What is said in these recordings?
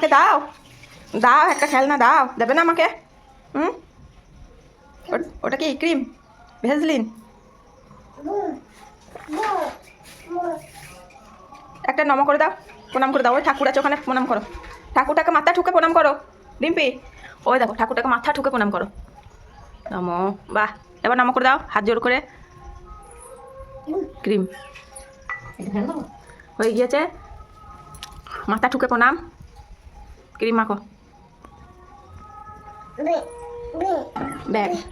আমাকে দাও। দাও একটা খেলনা, দাও। দেবে না আমাকে? হুম? ওটা কি ক্রিম? ভেজলিন? একটা নম করে দাও, প্রণাম করে দাও। ওই ঠাকুর আছে ওখানে, প্রণাম করো। ঠাকুরটাকে মাথা ঠুকে প্রণাম করো। ডিম্পি? ওই দেখো, ঠাকুরটাকে মাথা ঠুকে প্রণাম করো। নম। বাহ, এবার নম করে দাও, হাত জোর করে। ক্রিম। হয়ে গিয়েছে। মাথা ঠুকে প্রণাম। ক্রিম মাখো।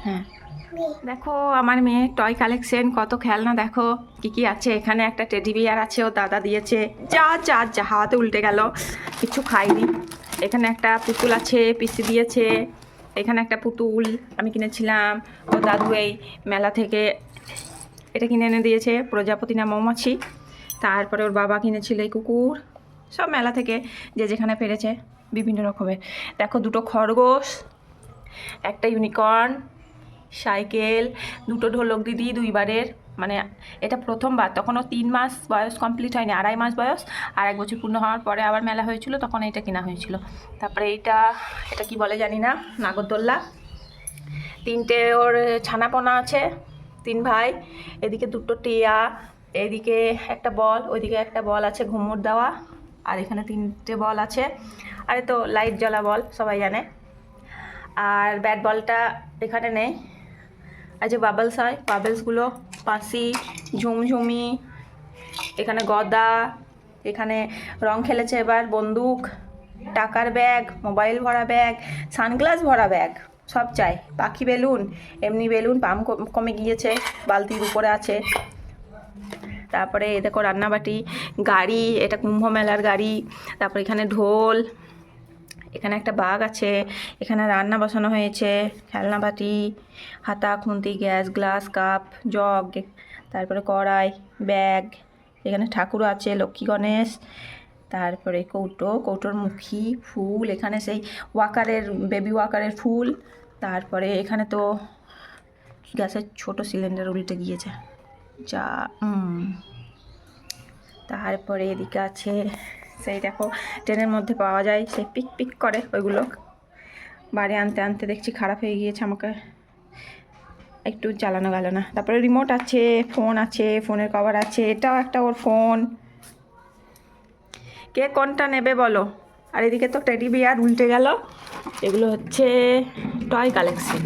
হ্যাঁ। দেখো, আমার মেয়ে টয় কালেকশন কত খেলনা, দেখো কি কি আছে। এখানে একটা টেডি বিয়ার আছে ও দাদা দিয়েছে। যা যা যা হাওয়াতে উল্টে গেল। কিছু খাইনি। এখানে একটা পুতুল আছে, পিসি দিয়েছে। এখানে একটা পুতুল আমি কিনেছিলাম। ও দাদু এই মেলা থেকে এটা কিনে এনে দিয়েছে, প্রজাপতি না মৌমাছি। তারপরে ওর বাবা কিনেছিল এই কুকুর। সব মেলা থেকে যে যেখানে পেরেছে। বিভিন্ন রকমের। দেখো দুটো খরগোশ, একটা ইউনিকর্ন সাইকেল দুটো ঢোলক দিদি, দুইবারের। মানে এটা প্রথমবার, তখনও তিন মাস বয়স কমপ্লিট হয়নি, আড়াই মাস বয়স। আর এক বছর পূর্ণ হওয়ার পরে আবার মেলা হয়েছিল, তখন এটা কেনা হয়েছিল। তারপরে এইটা, এটা কি বলে জানি না, নাগরদোল্লা। তিনটে ওর ছানাপোনা আছে, তিন ভাই। এদিকে দুটো টিয়া, এদিকে একটা বল, ওইদিকে একটা বল আছে ঘুমুর দেওয়া। আর এখানে তিনটে বল আছে। আরে তো লাইট জ্বলা বল, সবাই জানে। আর ব্যাট বলটা এখানে নেই। আর যে বাবলস হয় বাবলসগুলো পাসি, ঝুমঝুমি, এখানে গদা, এখানে রং খেলেছে এবার বন্দুক, টাকার ব্যাগ মোবাইল ভরা ব্যাগ সানগ্লাস ভরা ব্যাগ সব চাই। পাখি বেলুন, এমনি বেলুন পাম কমে গিয়েছে, বালতির উপরে আছে। তারপরে এ দেখো রান্নাবাটি, গাড়ি, এটা কুম্ভ মেলার গাড়ি, তারপরে এখানে ঢোল, এখানে একটা বাঘ আছে, এখানে রান্না বসানো হয়েছে, খেলনা বাটি, হাতা, খুন্তি, গ্যাস, গ্লাস, কাপ, জগ, তারপরে কড়াই, ব্যাগ, এখানে ঠাকুর আছে, লক্ষ্মী গণেশ, তারপরে কৌটো, কৌটোর মুখী, ফুল, এখানে সেই ওয়াকারের, বেবি ওয়াকারের ফুল, তারপরে এখানে তো গ্যাসের ছোট সিলিন্ডার উল্টে গিয়েছে। যা তারপরে এদিকে আছে, সেই দেখো, ট্রেনের মধ্যে পাওয়া যায়, সেই পিক পিক করে ওইগুলো। বাড়ি আনতে আনতে দেখছি খারাপ হয়ে গিয়েছে আমাকে। একটু চালানো গেল না। তারপরে রিমোট আছে ফোন আছে ফোনের কভার আছে, এটাও একটা ওর ফোন কে কোনটা নেবে বলো? আর এদিকে তো টেডি বিয়ার উল্টে গেল। এগুলো হচ্ছে টয় কালেকশন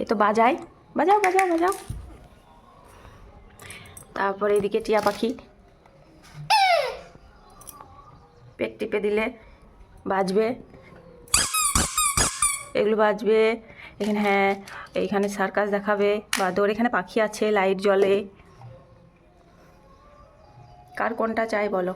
এ তো বাজায় বাজাও বাজাও বাজাও। তারপরে এদিকে টিয়া পাখি। পেট টিপে দিলে বাজবে। এগুলো বাজবে। এখানে হ্যাঁ এইখানে সার্কাস দেখাবে। বাদর এখানে পাখি আছে, লাইট জ্বলে। কার কোনটা চাই বলো?